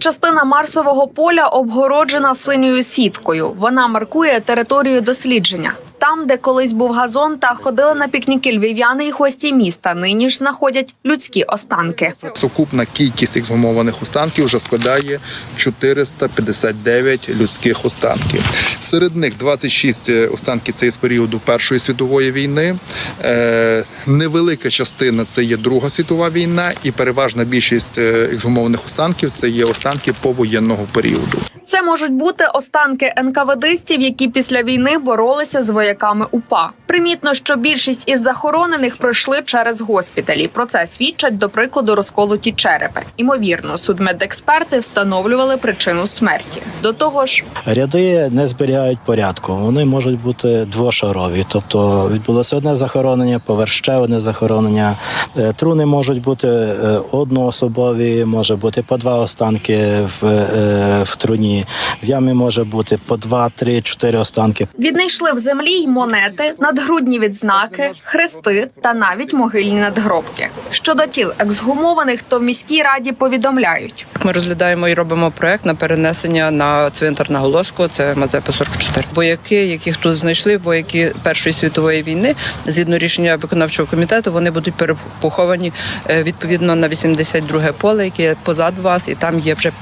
Частина Марсового поля обгороджена синьою сіткою. Вона маркує територію дослідження. Там, де колись був газон та ходили на пікніки львів'яни і гості міста, нині ж знаходять людські останки. Сукупна кількість ексгумованих останків вже складає 459 людських останків. Серед них 26 останків це є з періоду Першої світової війни. Е, невелика частина це є Друга світова війна, і переважна більшість е, ексгумованих останків це є останки повоєнного періоду. Це можуть бути останки НКВДистів, які після війни боролися з вояками УПА. Примітно, що більшість із захоронених пройшли через госпіталі. Про це свідчать до прикладу розколоті черепи. Імовірно, судмедексперти встановлювали причину смерті. До того ж, Ряди не зберігають порядку. Вони можуть бути двошарові, тобто відбулося одне захоронення, поверх ще одне захоронення. Е, Труни можуть бути е, одноособові, може бути по два останки в, е, в труні. В ямі може бути по два, три, чотири останки. віднайшли в землі й монети, надгрудні відзнаки, хрести та навіть могильні надгробки. Щодо тіл ексгумованих, то в міській раді повідомляють. Ми розглядаємо і робимо проект на перенесення на цвинтар на Голоску. Це Мазепа 44. Вояки, яких тут знайшли, вояки Першої світової війни, згідно рішення виконавчого комітету, вони будуть перепоховані е, відповідно на 82 поле, яке позад вас, і там є вже пам'ять.